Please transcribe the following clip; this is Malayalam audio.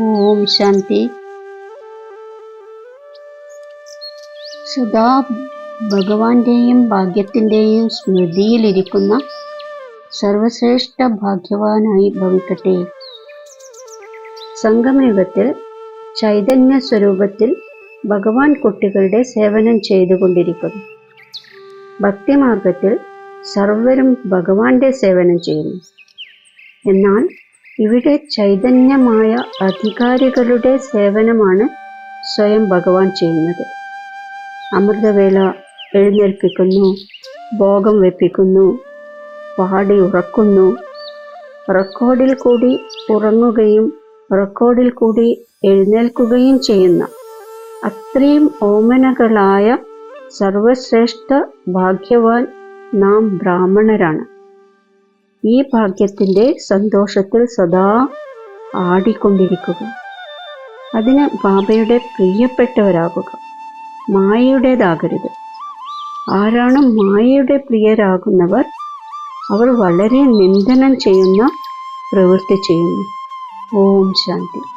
ഓം ശാന്തി. സദാ ഭഗവാന്റെയും ഭാഗ്യത്തിന്റെയും സ്മൃതിയിലിരിക്കുന്ന സർവശ്രേഷ്ഠ ഭാഗ്യവാനായി ഭവിക്കട്ടെ. സംഗമയുഗത്തിൽ ചൈതന്യ സ്വരൂപത്തിൽ ഭഗവാൻ കുട്ടികളുടെ സേവനം ചെയ്തുകൊണ്ടിരിക്കുന്നു. ഭക്തിമാർഗത്തിൽ സർവരും ഭഗവാന്റെ സേവനം ചെയ്യുന്നു. എന്നാൽ ഇവിടെ ചൈതന്യമായ അധികാരികളുടെ സേവനമാണ് സ്വയം ഭഗവാൻ ചെയ്യുന്നത്. അമൃതവേള എഴുന്നേൽപ്പിക്കുന്നു ഭോഗം വെപ്പിക്കുന്നു പാടി ഉറക്കുന്നു. റെക്കോർഡിൽ കൂടി ഉറങ്ങുകയും റെക്കോർഡിൽ കൂടി എഴുന്നേൽക്കുകയും ചെയ്യുന്ന അത്രയും ഓമനകളായ സർവശ്രേഷ്ഠ ഭാഗ്യവാൻ നാം ബ്രാഹ്മണരാണ്. ഈ ഭാഗ്യത്തിന്റെ സന്തോഷത്തിൽ സദാ ആടിക്കൊണ്ടിരിക്കുക. അതിന് ബാബയുടെ പ്രിയപ്പെട്ടവരാകുക. മായയുടേതാകരുത്. ആരാണ് മായയുടെ പ്രിയരാകുന്നവർ അവർ വളരെ നിന്ദനം ചെയ്യുന്ന പ്രവൃത്തി ചെയ്യുന്നു. ഓം ശാന്തി.